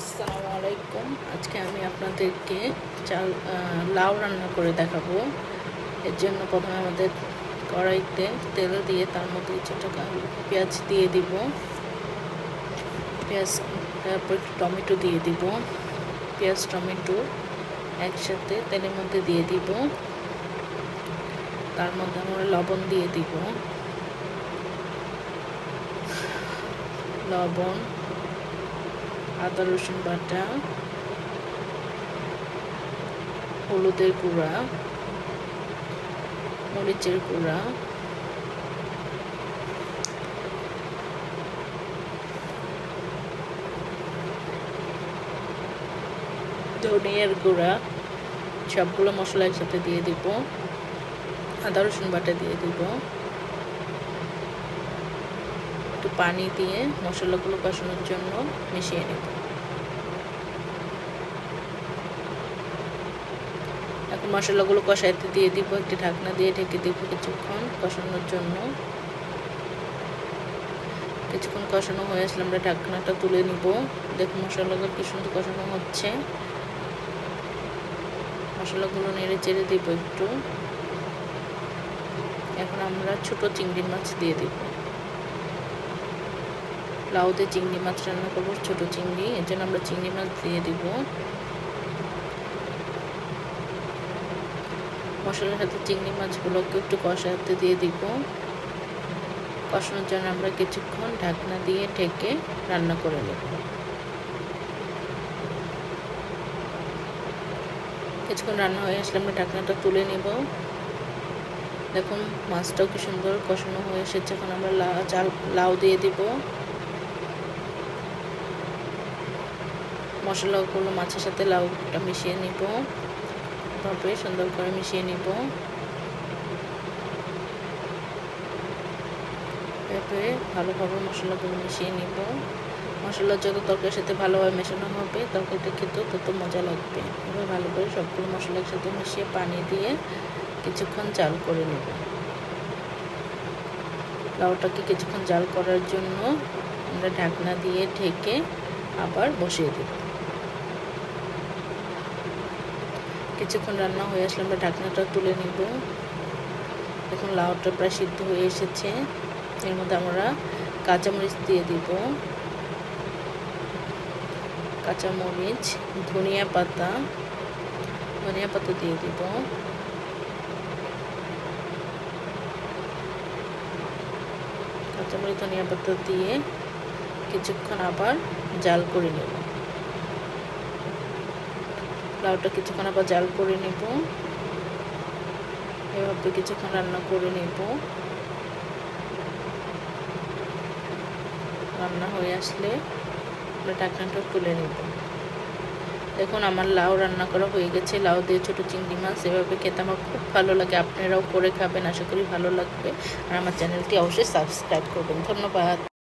আসসালামু আলাইকুম আজকে আমি আপনাদেরকে চাল লাউ রান্না করে দেখাবো। এর জন্য প্রথমে আমাদের কড়াইতে তেল দিয়ে তার মধ্যে কিছুটা পেঁয়াজ দিয়ে দিব। পেঁয়াজ, তারপর একটু টমেটো দিয়ে দিব। পেঁয়াজ, টমেটো একসাথে তেলের মধ্যে দিয়ে দিব। তার মধ্যে আমরা লবণ দিয়ে দিব। লবণ আদা, রসুন বাটা, হলুদের গুঁড়া, মরিচের গুঁড়া, ধনিয়ার গুঁড়া, সবগুলো মশলা একসাথে দিয়ে দিব। আদা, রসুন বাটা দিয়ে দিব। পানি দিয়ে মশলাগুলো কষানোর জন্য মিশিয়ে নেব। এখন মশলাগুলো কষাইতে দিয়ে দিব, একটি ঢাকনা দিয়ে ঢেকে দিব কিছুক্ষণ কষানোর জন্য। কিছুক্ষণ কষানো হয়ে আসলে আমরা ঢাকনাটা তুলে নিব। দেখুন মশলাগুলো কি সুন্দর কষানো হচ্ছে। মশলাগুলো নেড়ে চেড়ে দিব একটু। এখন আমরা ছোট চিংড়ি মাছ দিয়ে দিব। লাউতে চিংড়ি মাছ রান্না করব, ছোটো চিংড়ি। এর জন্য আমরা চিংড়ি মাছ দিয়ে দিব। মশলার সাথে চিংড়ি মাছগুলোকে একটু কষাতে দিয়ে দিব। কষানোর জন্য আমরা কিছুক্ষণ ঢাকনা দিয়ে ঢেকে রান্না করে নেব। কিছুক্ষণ রান্না হয়ে আসলে আমরা ঢাকনাটা তুলে নেব। দেখুন, মাছটাও কি সুন্দর কষানো হয়ে এসেছে। এখন আমরা চাল লাউ দিয়ে দিব। মশলাগুলো মাছের সাথে লাউটা মিশিয়ে নিব। ভাবে সুন্দর করে মিশিয়ে নিব। এভাবে ভালোভাবে মশলাগুলো মিশিয়ে নিব। মশলা যত তরকারির সাথে ভালোভাবে মেশানো হবে, তরকারিটা খেতেও তত মজা লাগবে। এবার ভালো করে সবগুলো মশলা একসাথে মিশিয়ে পানি দিয়ে কিছুক্ষণ জাল করে নেব। লাউটাকে কিছুক্ষণ জাল করার জন্য আমরা ঢাকনা দিয়ে ঢেকে আবার বসিয়ে দেব। কিছুক্ষণ রান্না হয়ে আসলে আমরা ঢাকনাটা তুলে নিব। এখন লাউটা প্রায় সিদ্ধ হয়ে এসেছে। এর মধ্যে আমরা কাঁচামরিচ দিয়ে দিব। কাঁচামরিচ, ধনিয়া পাতা ধনিয়া পাতা দিয়ে দিব। কাঁচামরিচ, ধনিয়া পাতা দিয়ে কিছুক্ষণ আবার জাল করে নেব। লাউটা কিছুক্ষণ আবার জাল করে নেব। এভাবে কিছুক্ষণ রান্না করে নেব। রান্না হয়ে আসলে আমরা ঢাকনাটা তুলে নেব। দেখুন, আমার লাউ রান্না করা হয়ে গেছে। লাউ দিয়ে ছোটো চিংড়ি মাছ এভাবে খেতে আমার খুব ভালো লাগে। আপনারাও করে খাবেন, আশা করি ভালো লাগবে। আর আমার চ্যানেলটি অবশ্যই সাবস্ক্রাইব করবেন। ধন্যবাদ।